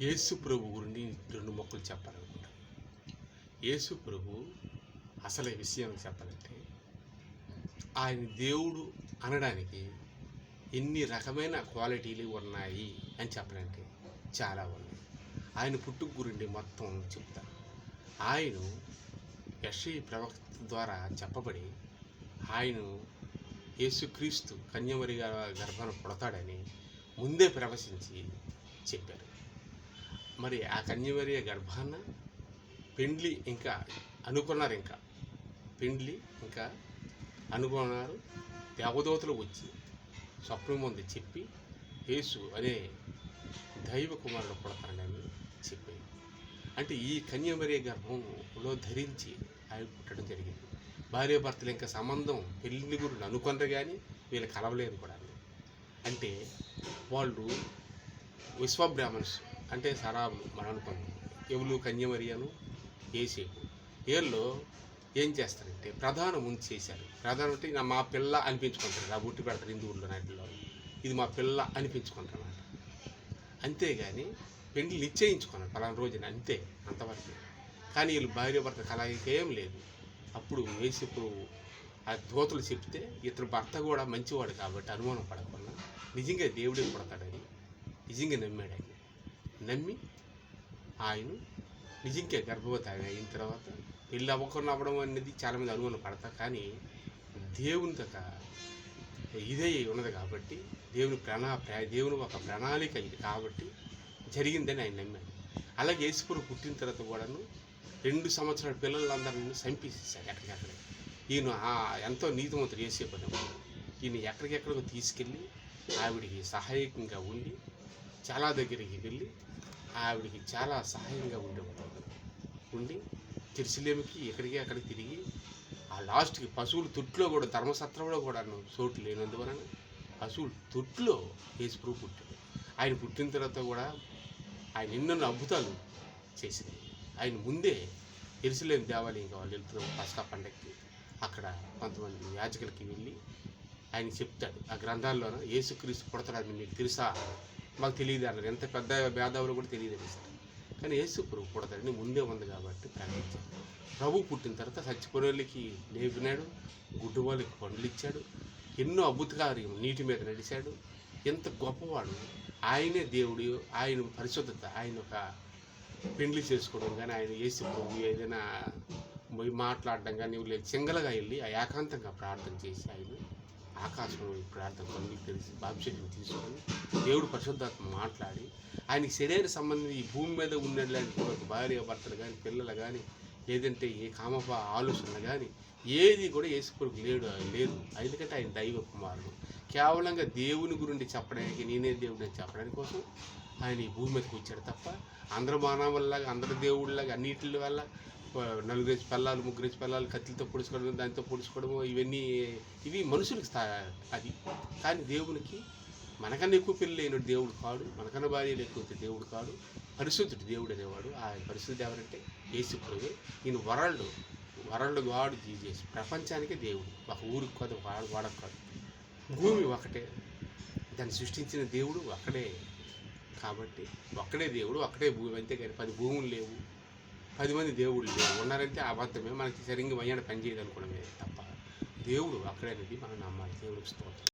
యేసు ప్రభు గురించి రెండు మొక్కలు చెప్పాలనుకుంటాను యేసు ప్రభు అసలు విషయం చెప్పాలంటే ఆయన దేవుడు అనడానికి ఎన్ని రకమైన క్వాలిటీలు ఉన్నాయి అని చెప్పాలంటే చాలా ఉన్నాయి. ఆయన పుట్టుక గురించి మొత్తం చెప్తాను ఆయన యశ్వి ప్రవక్త ద్వారా చెప్పబడి ఆయన యేసుక్రీస్తు కన్యమరి గర్భను పుడతాడని ముందే ప్రవశించి చెప్పారు. మరి ఆ కన్యమరియ గర్భాన పెండ్లి ఇంకా అనుకున్నారు ఇంకా. పెండ్లి ఇంకా అనుకున్నారు. దేవదూతలు వచ్చి స్వప్నం ముందు చెప్పి యేసు అనే దైవ కుమారుడు పుడతాడని చెప్పి అంటే ఈ కన్యమరియ గర్భంలో ధరించి ఆయన పుట్టడం జరిగింది. భార్య భర్తలు ఇంకా సంబంధం పెళ్ళి గురులు అనుకున్నారు కానీ వీళ్ళు కలవలేదు కూడా అంటే వాళ్ళు విశ్వబ్రాహ్మణ్స్ అంటే సరాబులు మనం అనుకున్నాం ఎవులు కన్యమరియను? ఏసేపు. వీళ్ళు ఏం చేస్తారంటే ప్రధానం ఉంచేశారు చేశారు. ప్రధానం అంటే మా పిల్ల అనిపించుకుంటారు. నా బుట్టి పెడతారు హిందువుల్లో నాటిలో ఇది మా పిల్ల అనిపించుకుంటారు అన్నమాట. అంతేగాని పెళ్ళి నిశ్చయించుకున్నారు పలానా రోజున అంతే అంతవరకు. కానీ వీళ్ళు భార్య భర్త కలయిక ఏం లేదు. అప్పుడు వేసిప్పుడు ఆ దోతలు చెప్తే ఇతను భర్త కూడా మంచివాడు కాబట్టి అనుమానం పడకుండా నిజంగా దేవుడే పుడతాడని నిజంగా నమ్మాడని నమ్మి ఆయన నిజంగా గర్భవతి ఆయన అయిన తర్వాత పెళ్ళి అవ్వకుండా అవ్వడం అనేది చాలామంది అనుమానం పడతారు కానీ దేవుని యొక్క ఇదే ఉన్నది కాబట్టి దేవుని ప్రణా ప్ర- దేవుని ఒక ప్రణాళిక ఇది కాబట్టి జరిగిందని ఆయన నమ్మాడు. అలాగే యేసుపురు పుట్టిన తర్వాత కూడాను రెండు సంవత్సరాల పిల్లలందరినీ చంపేసేసాడు ఎక్కడికక్కడే ఈయన ఎంతో ఎంతో నీతిమంతుడు చేసేపడినప్పుడు ఈయన ఎక్కడికెక్కడికి తీసుకెళ్ళి ఆవిడికి సహాయకంగా ఉండి చాలా దగ్గరికి వెళ్ళి ఆవిడికి చాలా సహాయంగా ఉండేవాడు ఉండి తిరుసలేమికి ఎక్కడికి అక్కడికి తిరిగి ఆ లాస్ట్కి పశువుల తొట్టులో కూడా ధర్మసత్రంలో కూడా చోటు లేనందువలన పశువులు తొట్టులో యేసుప్రభు పుట్టాడు. ఆయన పుట్టిన తర్వాత కూడా ఆయన ఎన్నెన్నో అద్భుతాలు చేసింది. ఆయన ముందే ఎరుసలేని దేవాలయం వాళ్ళు వెళ్తున్న పసకా పండగకి అక్కడ కొంతమంది యాజకులకి వెళ్ళి ఆయన చెప్తాడు. ఆ గ్రంథాల్లోనూ యేసుక్రీస్తు పుడతాడని మీకు తెలుసా? మాకు తెలియదు అన్నారు. ఎంత పెద్ద భేదావులు కూడా తెలియదు అని సార్ కానీ యేసు ప్రభు పుడతాడని ముందే ఉంది కాబట్టి ప్రకటించాడు ప్రభు పుట్టిన తర్వాత చచ్చిపోయిన వాళ్ళకి లేపినాడు గుడ్డు వాళ్ళకి పండ్లు ఇచ్చాడు ఎన్నో అద్భుత కార్యం నీటి మీద నడిచాడు. ఎంత గొప్పవాడు. ఆయనే దేవుడు ఆయన పరిశుద్ధత ఆయన ఒక పెండ్లి చేసుకోవడం కానీ ఆయన యేసు ప్రభు ఏదైనా పోయి మాట్లాడడం కానీ లేదు సింగల్గా వెళ్ళి ఆ ఏకాంతంగా ప్రార్థన చేసి ఆయన ఆకాశంలో ఈ ప్రార్థన కొన్ని తెలిసి బాప్షెట్ని తీసుకొని దేవుడు పరిశుద్ధాత్మ మాట్లాడి ఆయనకి శరీర సంబంధం ఈ భూమి మీద ఉన్నట్లాంటి భార్య భర్తలు కానీ పిల్లలు కానీ లేదంటే ఏ కామప ఆలోచనలు కానీ ఏది కూడా యేసుకొరకు లేడు లేదు. ఎందుకంటే ఆయన దైవ కుమారుడు. కేవలంగా దేవుని గురించి చెప్పడానికి నేనే దేవుడు అని చెప్పడానికి కోసం ఆయన ఈ భూమి మీదకి వచ్చాడు తప్ప అందరి మానవుల్లాగా అందరి దేవుళ్ళలాగా అన్నిటి వల్ల నలుగురేసి పిల్లలు ముగ్గురేసి పిల్లలు కత్తితో పొడుచుకోవడం దానితో పొడుచుకోవడం ఇవన్నీ ఇవి మనుషులకి అది. కానీ దేవునికి మనకన్నా ఎక్కువ పెళ్ళి లేని దేవుడు కాడు మనకన్నా భార్యలు ఎక్కువ దేవుడు కాడు. పరిశుద్ధుడు దేవుడు అనేవాడు. ఆ పరిశుద్ధుడు ఎవరంటే యేసు ప్రభు ఈయన వరల్డ్ వరల్డ్ గాడ్ జీజేస్ ప్రపంచానికి దేవుడు. ఒక ఊరికి కాదు వాడు వాడకు కాదు. భూమి ఒకటే. దాన్ని సృష్టించిన దేవుడు ఒకడే. కాబట్టి ఒక్కడే దేవుడు ఒక్కడే భూమి. అంతేగాని పది భూములు లేవు. పది మంది దేవుళ్ళు లేవు. ఉన్నారంటే అబద్ధమే. మనకి సరిగ్గా వయ్యాడు పని అనుకోవడమే తప్ప. దేవుడు అక్కడనేది మనం నమ్మాలి. దేవుడికి స్తోత్రం.